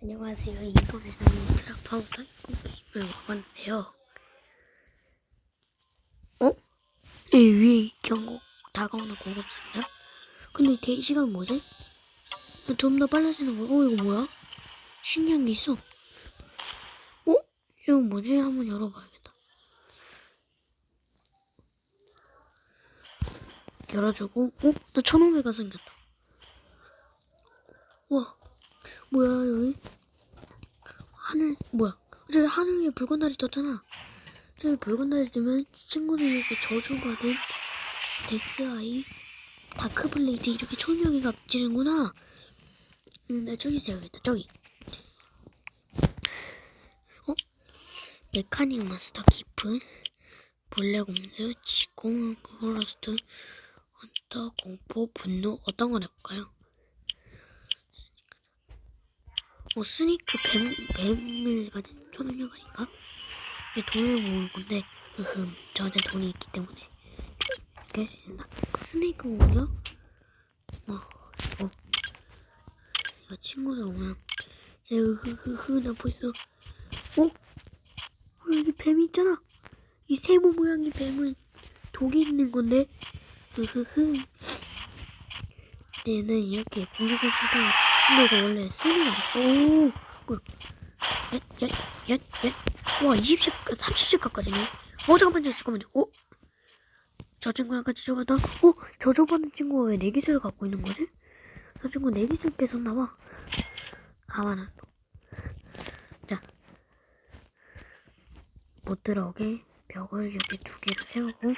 안녕하세요. 이번에는 드라파우 타이쿤 게임을 와봤는데요. 어? 이 위에 경고 다가오는 공급 상자? 근데 대시간 뭐지? 좀 더 빨라지는 거. 어 이거 뭐야? 신기한 게 있어. 어? 이거 뭐지? 한번 열어봐야겠다. 열어주고, 어? 나 천오메가 생겼다. 와, 뭐야 여기? 하늘 뭐야? 저기 하늘 위에 붉은 달이 떴잖아. 저기 붉은 달이 뜨면 친구들에게 저주받은 데스아이, 다크블레이드 이렇게 초명이 각지는구나. 음, 나 저기 있어 야겠다. 저기. 어? 메카닉 마스터 깊은 블랙홈스, 지공, 호러스트, 헌터, 공포, 분노 어떤 걸 해볼까요? 어, 스니크 뱀, 뱀을 가진 초능력아닌가? 이게 돈을 모을 건데, 으흠, 저한테 돈이 있기 때문에. 이렇게 할수 있나? 스네이크 오냐? 어, 어. 이거 친구들 오면, 제 으흐흐흐, 나 벌써, 어? 어, 여기 뱀 있잖아! 이 세모 모양의 뱀은 독이 있는 건데, 으흐흐. 얘는 이렇게 공격을 쓰다가, 근데 이거 원래 거 오! 야, 야, 야, 야. 와, 20씩, 30씩 가까지네. 어, 잠깐만요, 잠깐만요. 어? 저 친구랑 같이 들어가다, 어? 저저받은 친구가 왜 내기술을 갖고 있는 거지? 저 친구 내기술 뺏었나봐. 가만 안 둬. 자. 못 들어오게 벽을 여기 두 개를 세우고, 어?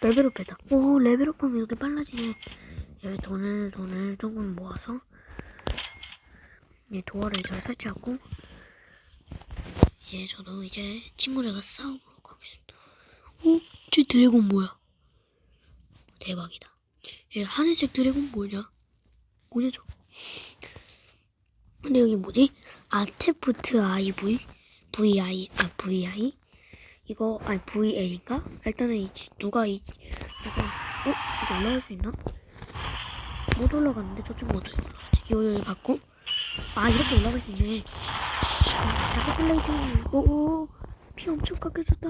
레벨업했다. 오, 레벨업하면 이렇게 빨라지네. 여기 돈을, 돈을 조금 모아서, 이 도어를 잘 설치하고 이제 저도 이제 친구들과 싸우러 가겠습니다. 어? 저 드래곤 뭐야? 대박이다. 얘 하늘색 드래곤 뭐냐? 뭐냐 저? 근데 여기 뭐지? 아테프트 IV? VI? 아 VI? 이거 아니 VA인가? 일단은 이 지- 누가 이 약간 어? 이거 올라갈 수 있나? 못 올라가는데 저쪽 못 올라가지. 이거 여기 받고 아 이렇게 올라갈 수 있네. 다크 플레이트 오오 피 엄청 깎여졌다.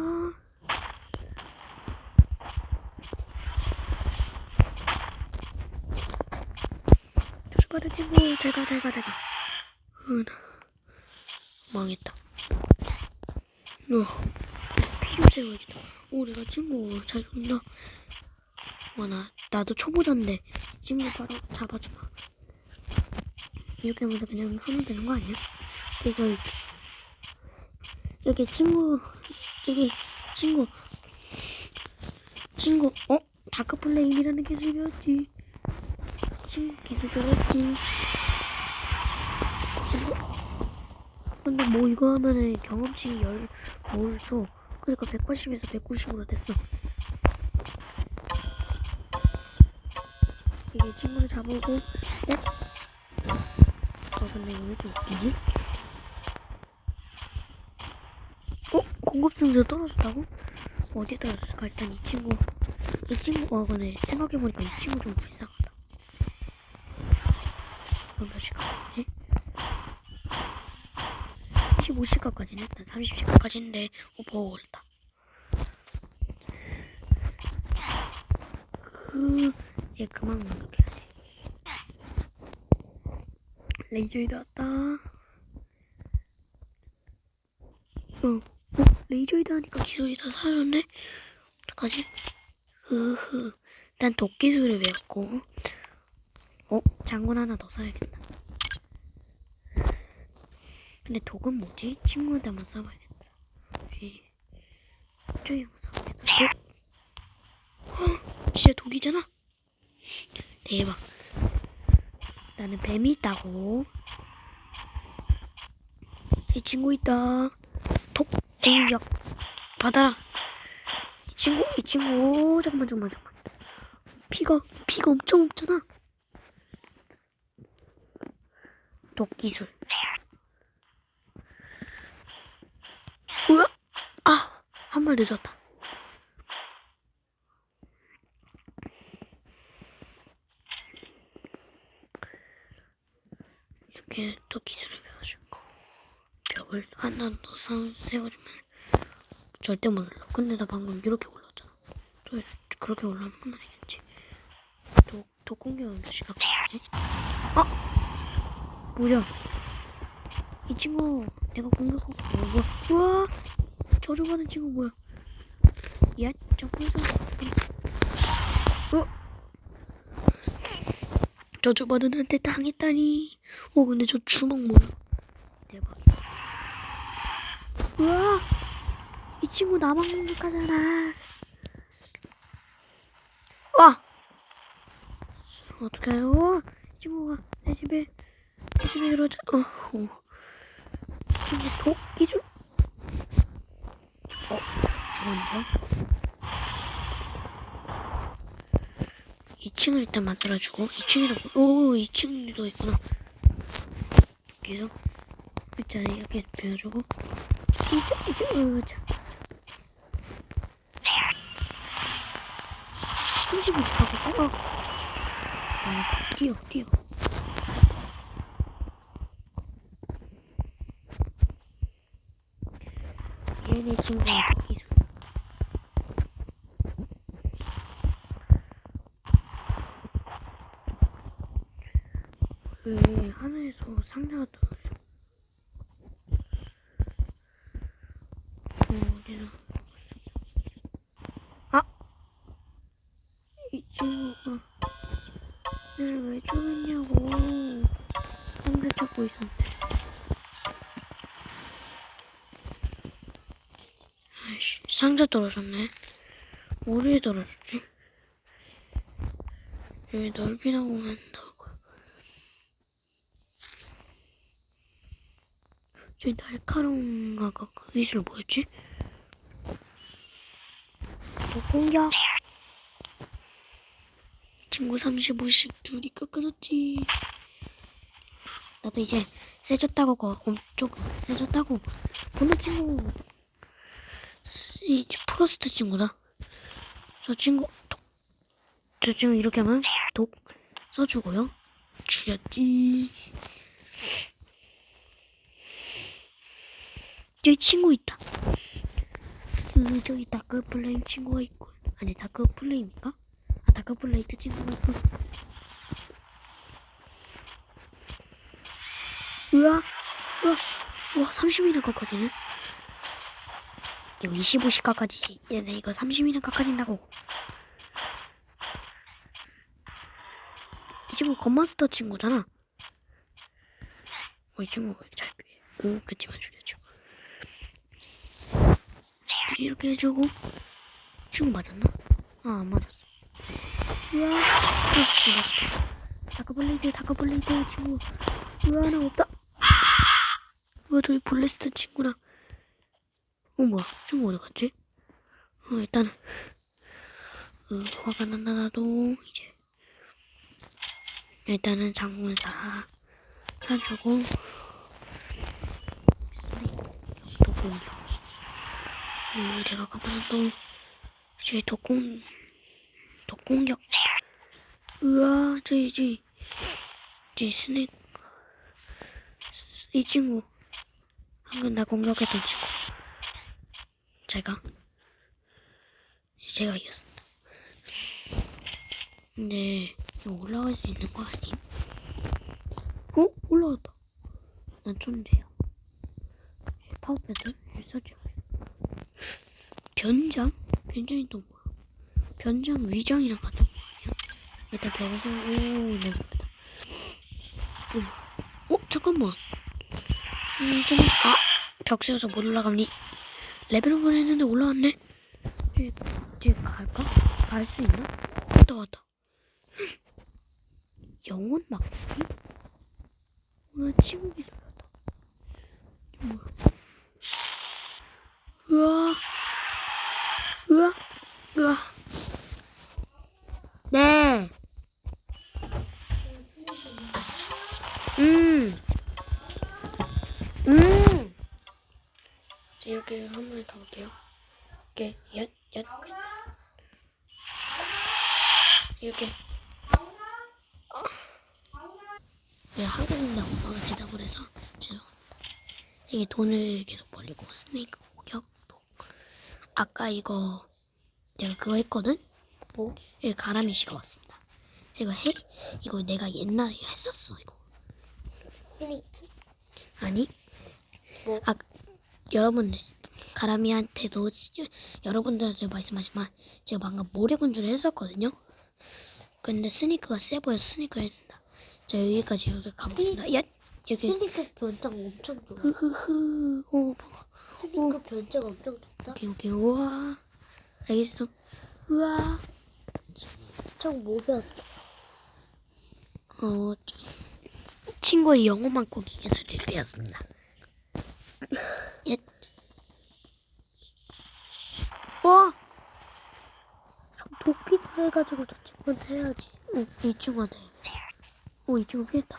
친구. 잘가 잘가 잘가. 으 망했다. 어, 피좀 세워야겠다. 오 내가 친구. 잘 쏜다. 와나 나도 초보자인데. 친구 바로 잡아주마 이렇게 하면서 그냥 하면 되는 거 아니야? 그래서 이- 여기 친구 여기 친구 친구 어? 다크플레임이라는 기술 배웠지 친구 기술 배웠지 친구 근데 뭐 이거 하면은 경험치 열 뭘 줘? 그러니까 180에서 190으로 됐어 이게 친구를 잡아오고 어? 어, 근데 왜 이렇게 웃기지? 어? 공급증서 떨어졌다고? 어디 떨어졌을까? 일단 이 친구, 이 친구, 어, 근데 생각해보니까 이 친구 좀 불쌍하다. 이거 몇 시간까지? 15시간까지는 일단 30시간까지 했는데, 어, 걸렸다. 그, 이제 그만 공격해야지. 레이저이드 왔다. 어, 어, 레이저이드 하니까 기술이 다 사라졌네? 어떡하지? 흐흐. 일단 도끼술을 외웠고. 어, 장군 하나 더 사야겠다. 근데 독은 뭐지? 친구한테 한번 써봐야겠다. 여기, 저기 한번 써봐야겠다. 어? 헉, 진짜 독이잖아? 대박. 나는 뱀이 있다고. 이 친구 있다. 톡, 공격. 받아라. 이 친구, 이 친구. 잠깐만, 잠깐만, 잠깐만. 피가, 피가 엄청 없잖아. 독기술. 뭐야? 아, 한 발 늦었다. 이렇게 또 기술을 배워. 가지고 벽을 하나 더 사- 세워주면 절대 못 올라. 근데 나 방금 이렇게 올랐잖아. 또 그렇게 올라오는 건 아니겠지. 도, 독공격은 몇 시간 걸리지? 아! 뭐야? 이 친구 내가 공격하고 어, 뭐야? 우와! 저주받은 친구 뭐야? 야, 저기서 어? 저주받은 한테 당했다니. 어, 근데 저 주먹 뭐야? 우와! 이 친구 나만 공격하잖아. 와! 어떡해요? 이 친구가 내 집에, 내 집에 들어오자. 어, 어. 친구 독 기준? 어, 죽었는데요? 2층을 일단 만들어주고 2층에도 오 2층도 있구나 계속 일단 이렇게 배워주고 이쪽 이쪽 어, 자. 30이 가고 어. 아, 뛰어 뛰어 얘네 친구가 기술 왜 하늘에서 상자가 떨 어디서? 아! 이 친구가 나를 왜 죽였냐고 상자 찾고 있었는데 아이씨 상자 떨어졌네 어디에 떨어졌지? 여기 넓이라고 거야 저기 날카로운 아까 그 기술 뭐였지? 또 공격. 친구 35씩 둘이 꺾어졌지. 나도 이제 세졌다고 거 엄청 세졌다고. 근데 친구. 스- 이 프로스트 친구다. 저 친구 독, 저 친구 이렇게 하면 독 써주고요. 죽였지. 저기 친구 있다. 음, 저기 다크 플레임 친구가 있고. 아니, 다크 플레임인가? 아, 다크 플레이트 친구가 있고. 우와, 우와, 우와, 30이나 깎아지네. 이거 25씩 깎아지지. 얘네 이거 30이나 깎아진다고. 이 친구 건마스터 친구잖아. 어, 이 친구 왜 이렇게 잘 피해? 오, 그치만 죽였죠. 이렇게 해주고. 친구 맞았나? 아 안 맞았어. 우와 어, 맞았다. 다크블레이드 다크블레이드 친구. 우와 나 없다. 우와 저기 블레스트 친구랑. 어 뭐야? 친구 어디 갔지? 어 일단은. 어, 화가 난다 나도. 이제. 일단은 장군 사 사주고. 또 공격 음, 내가 또 저희 독공 독공격. 으아 저기 저기 저기 스낵 스- 이 친구 방금 나 공격했던 친구. 제가 제가 이겼습니다. 근데 이거 올라갈 수 있는 거 아님? 어? 올라왔다. 난 천재야 파워패드? 일사지 변장? 변장이 또 뭐야? 변장 위장이랑 같은 거 아니야? 일단 벽에서 오 넘어간다. 어 잠깐만. 음, 좀, 아! 벽 세워서 못 올라가니? 레벨업을 했는데 올라왔네? 이제, 이제 갈까? 갈 수 있나? 왔다 왔다. 영혼 막기? 오늘 친구 기술이었다. 뭐야? 우와. 으아, 으아. 네. 음. 음. 자, 이렇게 한 번에 더 볼게요. 이렇게, 얏, 얏. 이렇게. 네, 하고 있는데 엄마가 대답을 해서 죄송합니다. 되게 돈을 계속 벌리고 스네이크 공격도 아까 이거 내가 그거 했거든? 뭐? 예, 가람이 씨가 왔습니다. 제가 해? 이거 내가 옛날에 했었어 이거. 스니크? 아니? 뭐? 아 여러분들 가람이한테도 지- 여러분들한테 말씀하지만 제가 방금 모래군주를 했었거든요? 근데 스니크가 세 보여서 스니크를 했습니다. 자 여기까지 여기 가보겠습니다. 야 여기. 변장 엄청 좋아. 흐흐흐 오스 니크 변장 엄청 좋다. 오케이 오케이 우와 알겠어 우와 저뭐 배웠어? 어 저, 친구의 영어만 꾸기 기술을 배웠습니다 예. 와 도끼를 해가지고 저 친구한테 해야지. 오, 이 친구한테 오 이 친구 피했다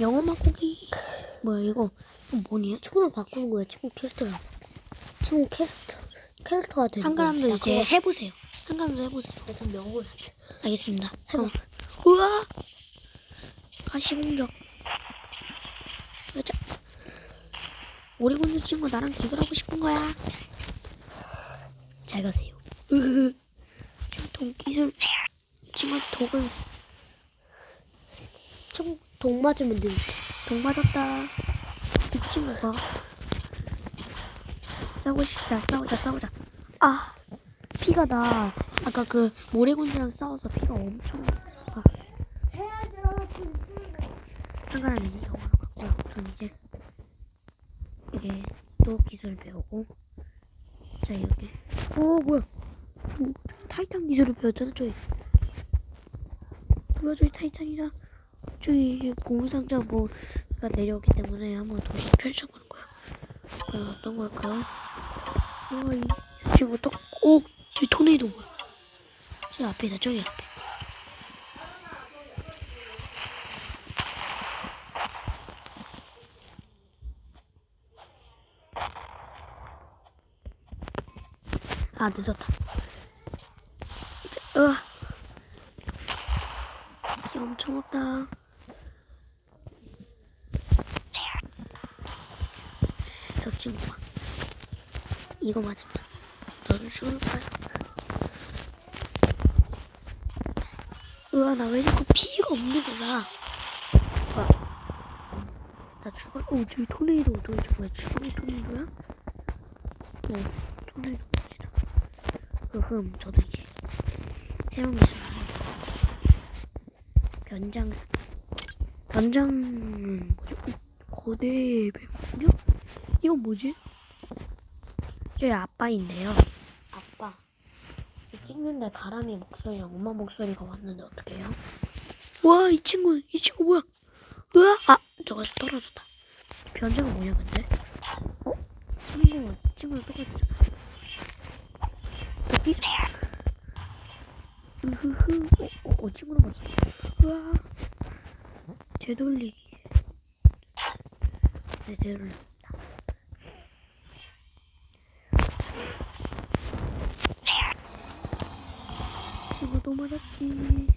영어만 꾸기 뭐야 이거 뭐니 친구를 바꾸는 거야. 친구 캐릭터를. 친구 캐릭터. 캐릭터가 되는 한 거야. 사람도 나 이제 해보세요 한 사람도 해보세요 그거 무슨 명물 알겠습니다 해봐. 어. 우와 가시 공격 여자 오리군주 친구 나랑 대결하고 싶은 거야 잘 가세요 으흐 지금 동기술 친구 독을 총, 독 맞으면 돼. 독 맞았다. 이 친구가 싸우고 싶자 싸우자 싸우자. 아 피가 나. 아까 그 모래군주랑 싸워서 피가 엄청 났어. 한가람이 영어로 갔고요. 전 이제 이게 또 기술 배우고. 자 이렇게. 오 뭐야? 오, 타이탄 기술을 배웠잖아 저기. 뭐야 저기 타이탄이다 저기 고무상자 뭐 가 내려오기 때문에 한번 도시 펼쳐보는 거야 과연 어떤 걸까요? 우와 이 지금 또 오! 저기 토네이도 뭐야 저 앞에다 저기 앞에 아 늦었다. 으아. 피 엄청 없다. 저 친구 봐. 이거 맞으면 너는 죽을 거야. 으아 나 왜 자꾸 피가 없는 거야? 아, 나 죽어. 어 저기 토네이도 저기 저거야 주방이 토네이도야? 어 토네이도 멋지다. 흐흠, 저도 이제 새로운 기술 변장 스- 변장은? 어, 거대 뱀군요? 이건 뭐지? 저희 아빠인데요. 아빠. 찍는데 가람이 목소리랑 엄마 목소리가 왔는데 어떻게 해요? 와, 이 친구, 이 친구 뭐야? 으아, 아, 저거 떨어졌다. 변장은 뭐냐, 근데? 어, 친구, 친구랑 똑같이. 여기? 으흐흐, 어, 어, 어 친구랑 같이. 으아, 되돌리기. 네, 되돌렸습니다. 친구 또 맞았지.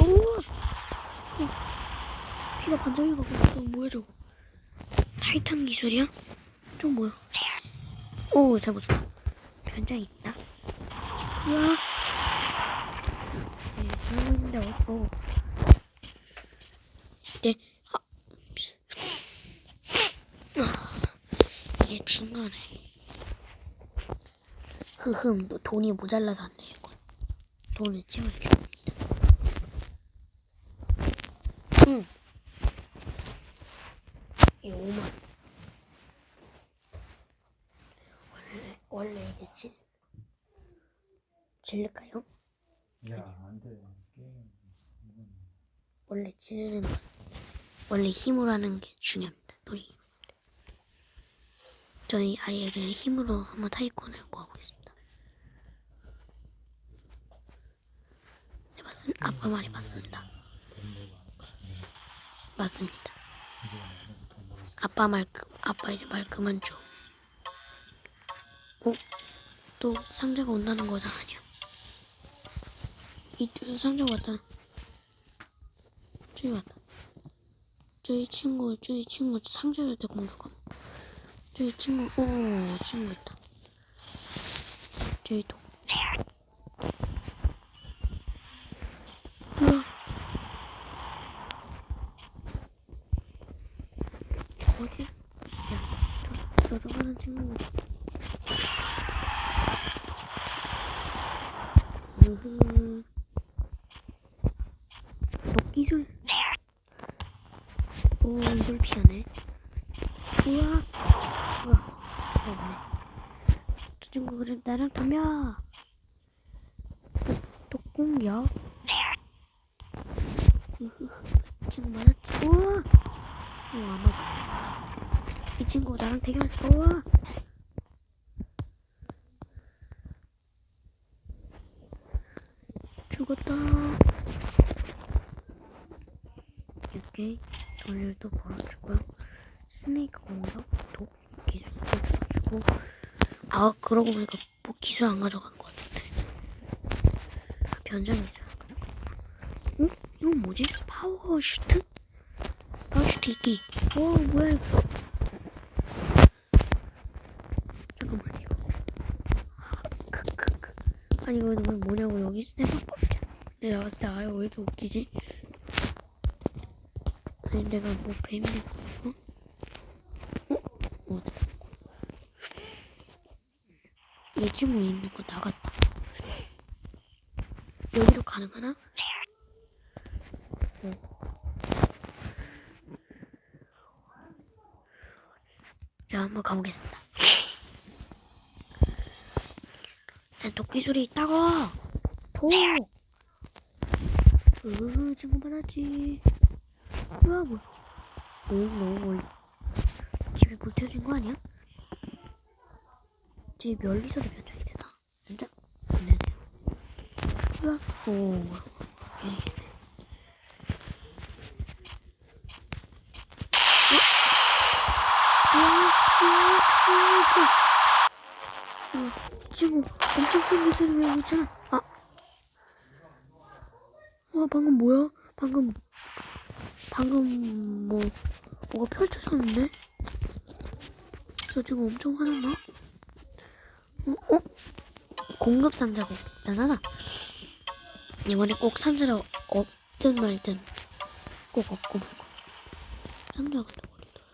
오! 어, 피가 반짝이 가고 있어. 뭐야 저거? 타이탄 기술이야? 좀 뭐야? 오, 잘 붙었다. 변장이 있다. 우와. 네, 있는데 어서. 네. 아. 중간에. 흐흠, 너 돈이 모자라서 안 되겠군. 돈을 채워야겠습니다. 응. 이 5만. 원래, 원래 이게 질, 질릴까요? 야, 안 돼. 게임. 원래 지르는 건, 원래 힘으로 하는 게 중요합니다. 저희 아예 그냥 힘으로 한번 타이콘을 구하고 있습니다. 네, 맞습니다. 아빠 말이 맞습니다. 돈 내고 하는 거 아니야. 맞습니다. 벌어서 아빠 말, 그, 아빠 이제 말 그만 줘. 어? 또 상자가 온다는 거다 아니야? 이쪽에 상자 왔다. 저기 왔다. 저기 친구, 저기 친구 상자를 나가. 저기 친구, 오, 친구 있다. 저기 도. 우와. 어디? 야, 저, 저러 가는 친구가. 으흐. 독기술. 오, 이걸 피하네. 우와. 우와. 그러네. 저 친구 그래 나랑 덤벼. 독공격. 으흐. 친구 많았지. 우와. 우와, 아마. 이 친구 나랑 대결했어. 우와. 죽었다. 이렇게 돌려도 벌어주고요. 스네이크 공격, 독, 기술도 주고. 아, 그러고 보니까 뭐 기술 안 가져간 것 같은데. 아, 변장 기술. 어? 이건 뭐지? 파워 슈트? 파워 슈트 있기. 와, 뭐야, 이거. 잠깐만, 이거. 아, 크크크. 아니, 이거 왜 뭐냐고, 여기 내가 봤을 때 아예 왜 이렇게 웃기지? 아니 내가 뭐 뱀이 어? 어? 어디? 얘 친구 있는 거 나갔다. 여기로 가능하나? 어. 자, 한번 가보겠습니다. 난 도끼술이 있다고! 도! 으, 친구 받았지. 으아, 뭐. 오, 너무 멀리. 집에 불 켜진 거 아니야? 집에 멸리소리 변전이 되나? 진짜? 안 되네요. 으아, 오, 괜히 있네. 으아, 으아, 으아, 으아, 으아. 친구, 센 소리 왜 있잖아. 아. 와 방금 뭐야? 방금 방금 뭐 뭐가 펼쳐졌는데? 저 지금 엄청 화났나? 어? 어? 공급 상자고 나나나 이번에 꼭 상자를 없든 말든 꼭 없고 말고 상자가 또 걸리더라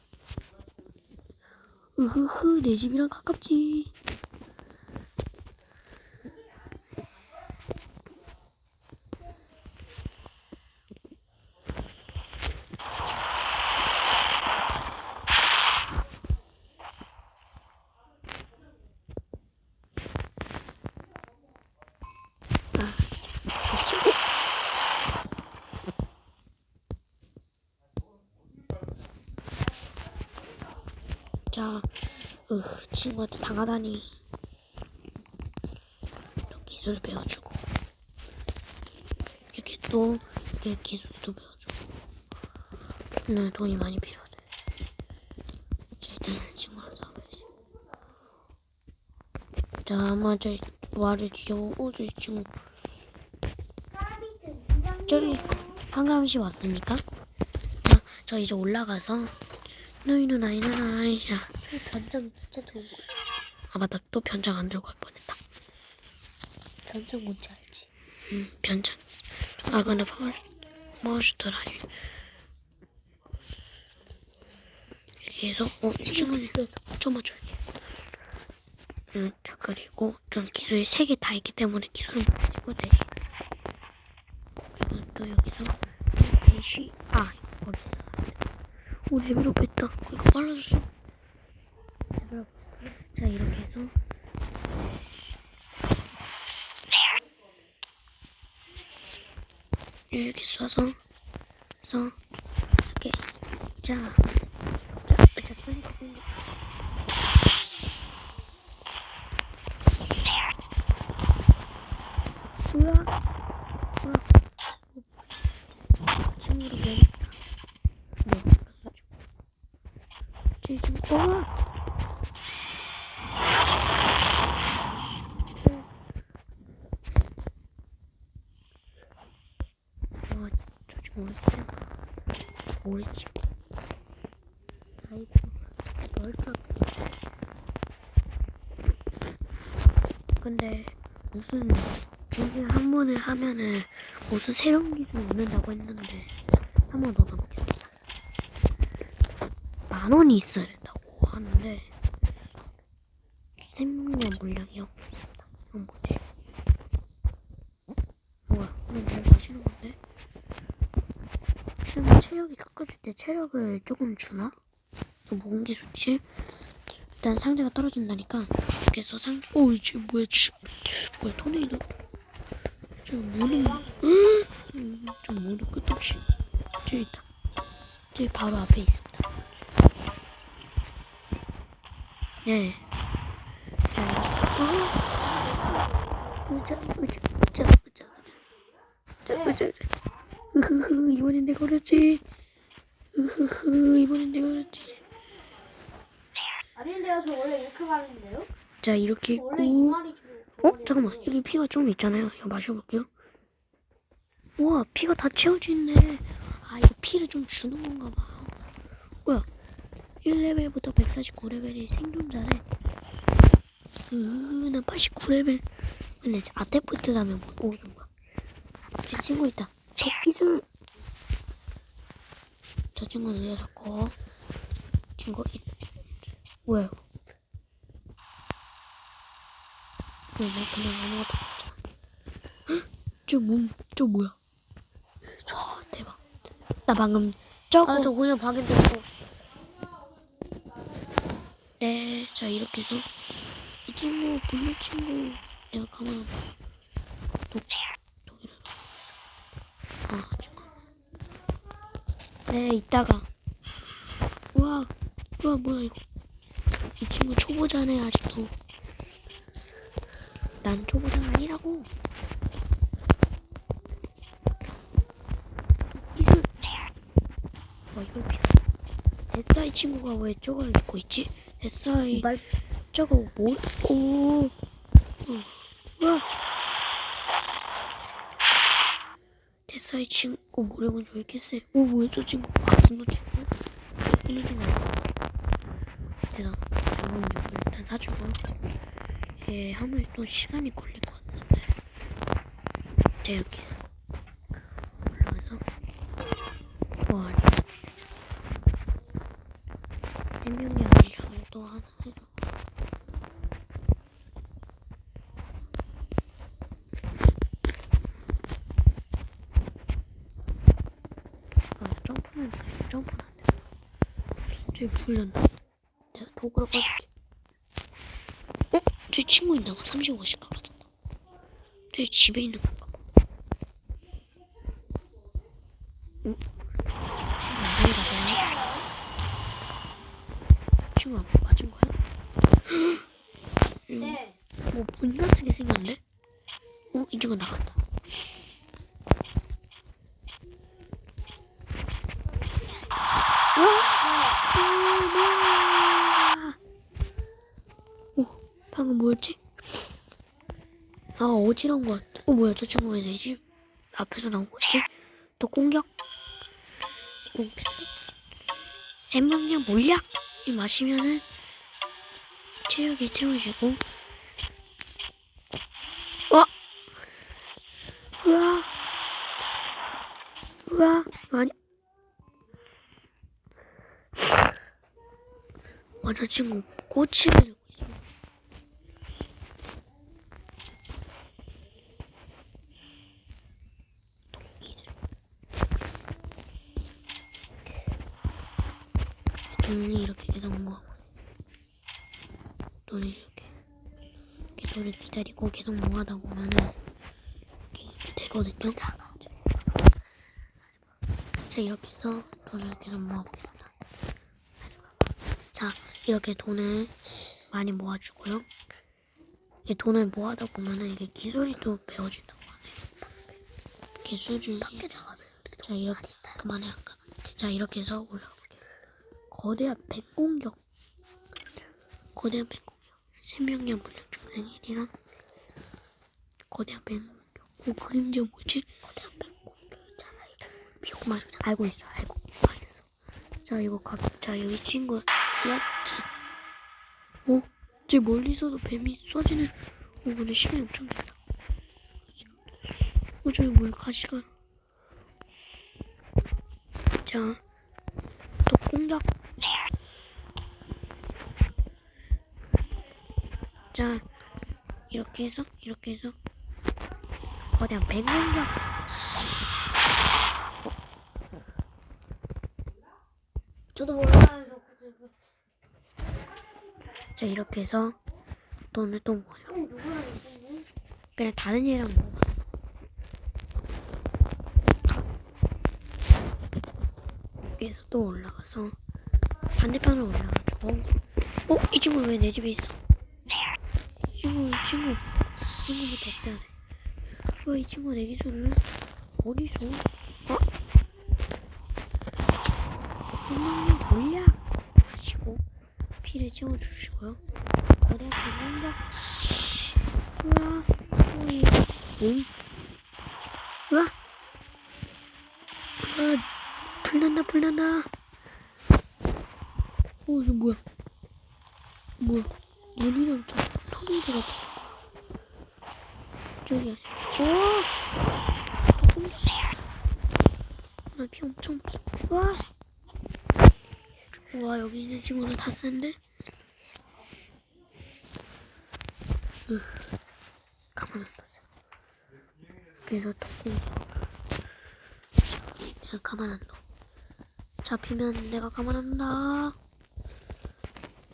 으흐흐 내 집이랑 가깝지 아 진짜 아, 친구 자, 으, 친구한테 당하다니. 또 기술을 배워주고. 이렇게 또, 이렇게 기술도 배워주고. 오늘 돈이 많이 필요하대. 자, 일단 친구랑 싸워야지. 자, 아마 저 와를 뒤져, 어, 저이 친구. 저기, 한가람씨 왔습니까? 자, 저 이제 올라가서, 너희는 아니는 아이자. 변장 진짜 좋은 거야. 아. 맞다 또 변장 안 들고 갈 뻔했다. 변장 뭔지 알지? 음 변장. 아 근데 파워 파워슈터라니. 이렇게 해서 어 시간을 좀만 조용히 음, 자 그리고 좀 기술이 세 개 다 있기 때문에 기술은 못하시고 대신 그리고 또 여기서 대시 아 이거 버렸어 오 레벨업 했다. 이거 빨라졌어 레벨업 자 이렇게 해서. 이렇게 쏴서 서 이렇게. 자, 자, 자 쓰니까 공격. 우와, 우와, 친구도 배웠다. 뭐, 그래서 지금, 지금, 우와. 아, 저 지금 모르겠어요. 모르지. 아이고, 얼마. 근데 무슨 중에 한 번을 하면은 무슨 새로운 기술 얻는다고 했는데 한번더 넣어보겠습니다. 만 원이 있어야 된다고 하는데 생명력 물량이라고 있습니다. 이건 뭐지? 뭐야? 오늘 뭐 마시는 건데? 지금 체력이 깎아줄 때 체력을 조금 주나? 또 먹은 게 좋지? 일단 상자가 떨어진다니까 해서 상... 오 이제 뭐야 지 뭐야 토네이도 저 문은 음, 저 문은 끝없이 저기 있다 저기 바로 앞에 있습니다 네 자, 어? 의자 의자 의자 의자 의자 의자 의자 으흐흐 이번엔 내가 어렸지? 으흐흐 이번엔 내가 어렸지? 아닌데요, 저 원래 이렇게 말했는데요? 자 이렇게 있고. 어? 잠깐만 여기 피가 좀 있잖아요. 이거 마셔볼게요. 우와 피가 다 채워지네. 아 이거 피를 좀 주는 건가 봐요. 뭐야? 1레벨부터 149레벨이 생존자래. 으나 89레벨. 근데 이제 아테프트 하면 뭐 오, 이거 뭐야. 저 친구 있다 덕기술 저 친구는 왜 자꾸 친구 이- 뭐야 이거 그냥 뭐 그냥 아무것도 없잖아. 저 문, 저 뭐야? 저 대박. 나 방금 저거. 아, 저 그냥 방에 들고. 네, 자 이렇게 해서 이 친구 블루 친구 내가 가만 독 독이라 아 잠깐. 네 이따가 우와 우와 뭐야 이거 이 친구 초보자네 아직도 난 초보자가 아니라고 이슬 와 이걸 피 데스아이 친구가 왜 저걸 입고 있지? 데스아이 말 저거 뭐? 오, 어. 와. 데스아이 친구 어, 모래곤 왜 이렇게 세? 오 뭐야 저 친구? 아 분노 친구? 분노 친구? 대단. 잠깐만요. 일단 사주고. 얘 하면 또 시간이 걸릴 것 같은데. 제 여기서 올라가서. 와 아니. 생명력 물량을 또 하나 해줘. 아, 점프는 돼. 점프는 안 돼. 저기 풀렸다. 내가 도구로 빠질게. 어? 저기 친구 있나 봐. 35씩 가거든. 저기 집에 있는 건가 봐. 응? 친구 안녕히 가세요. 친구 안 맞은 거야? 응. 네. 뭐 분장 쓰게 생겼네? 어? 이 친구 나간다. 오, 방금 뭐였지? 아, 어지러운 것. 어, 뭐야, 저 친구 왜 내지? 앞에서 나온 거지? 또 공격? 오, 패스? 생명력 몰약! 이 마시면은 체력이 채워지고 와! 우와! 우와! 이거 아니 와, 저 친구 꼬치를 돈이 이렇게 계속 모아고 돈이 이렇게 계속을 기다리고 계속 모아다 보면은 이렇게 되거든요. 자 이렇게 해서 돈을 계속 모아보겠습니다. 자 이렇게 돈을 많이 모아주고요. 이 돈을 모아다 보면은 이게 기술이 또 배워진다고 하네요. 기술이 자 이렇게 그만해 아까. 자 이렇게 해서 올라가. 거대한 백공격. 거대한 백공격. 생명력 물량 중생 1이랑 거대한 백공격. 오 그림자 뭐지? 거대한 백공격 있잖아 비고만 알고 있어 알고. 알겠어. 자 이거 각자 여기 친구 야자 어? 쟤 멀리서도 뱀이 쏘지는. 어 근데 시간이 엄청 길다. 어 저기 뭐야 가시가. 자또 공격 자 이렇게 해서 이렇게 해서 거대한 뱀 공격 저도 몰라요. 자 이렇게 해서 돈을 또 모아요? 그냥 다른 애랑 모아 여기에서 또 올라가서 반대편으로 올라가지고 어? 이 친구 왜 내 집에 있어? 이 친구 친구부터 없애야 돼. 어, 이 친구 내 기술을 어디서? 어? 선생님 몰약 하시고 피를 채워주시고요. 거대한 공격 우와 오이 응? 우와 우와 불난다 불난다. 어 이거 뭐야? 뭐야? 눈이랑 저 턱이 들어가 저기 오 나피 엄청 없어 와 우와 여기 있는 친구들 다 센데 으, 가만 안 둬. 그래서 덕분에 내가 가만 안 둬. 잡히면 내가 가만 안 둔다.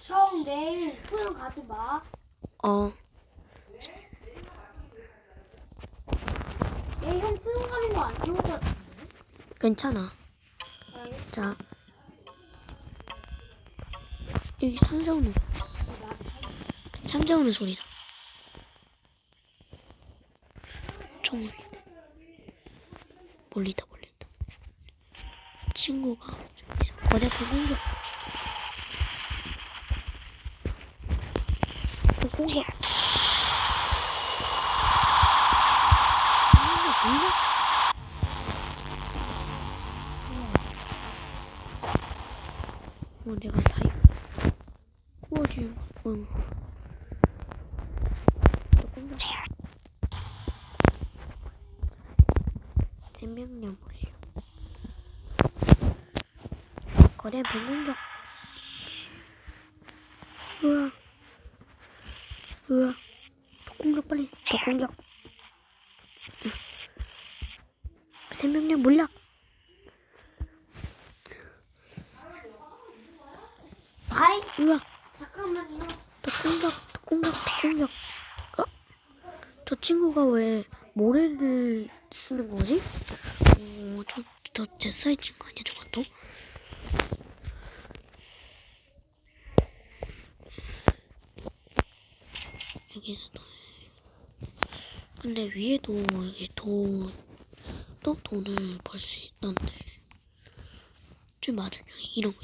형 내일 수영 가지 마. 어, 내일 형 수영 가는 거안 좋을 것 같은데? 괜찮아. 알겠어. 자, 여기 상자 오는 소리다. 총 울리네. 몰리다 몰린다. 친구가 저기서 거대 공격. 또 공격. 공격 어, 내가 다 이거. 어. 또 공격. 생명력 뭐래요? 거대 뱀공격. 우와. 우와. 더 공격 빨리. 더 공격. 응. 생명력 물약. 아이 우와. 잠깐만요. 또 공격, 또 공격, 또 공격. 어? 저 친구가 왜 모래를 쓰는 거지? 어, 저, 저 제사의 친구 아니야, 저것도? 여기서 또. 근데 위에도 이게 돈, 또 돈을 벌 수 있던데. 좀 맞아요. 이런 거.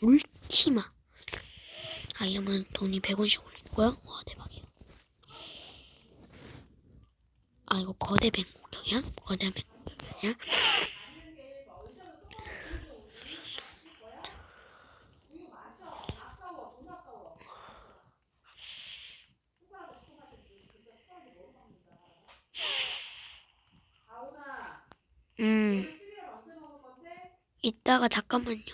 울티마. 아 이러면 돈이 100원씩 올릴 거야? 와 대박이야 아 이거 거대 뱅공격이야? 거대 뱅공격이야? 음 이따가 잠깐만요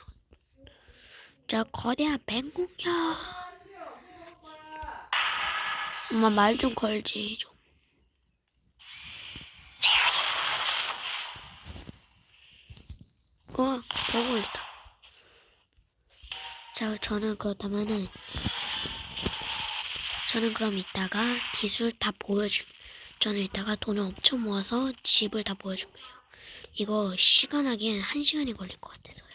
저 거대한 뱅공격 엄마 말 좀 걸지 좀. 와, 버그 올렸다. 자, 저는 그렇다면은 저는 그럼 이따가 기술 다 보여줄. 저는 이따가 돈을 엄청 모아서 집을 다 보여줄 거예요. 이거 시간 하기엔 한 시간이 걸릴 것 같아서요.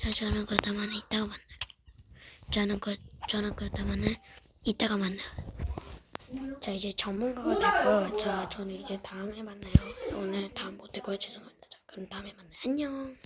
자, 저는 그렇다면 이따가 만나요. 저는 그 저는 그렇다면은 이따가 만나요. 자 이제 전문가가 됐고요. 자 저는 이제 다음에 만나요. 오늘 다음 못했고요. 죄송합니다. 자 그럼 다음에 만나요. 안녕.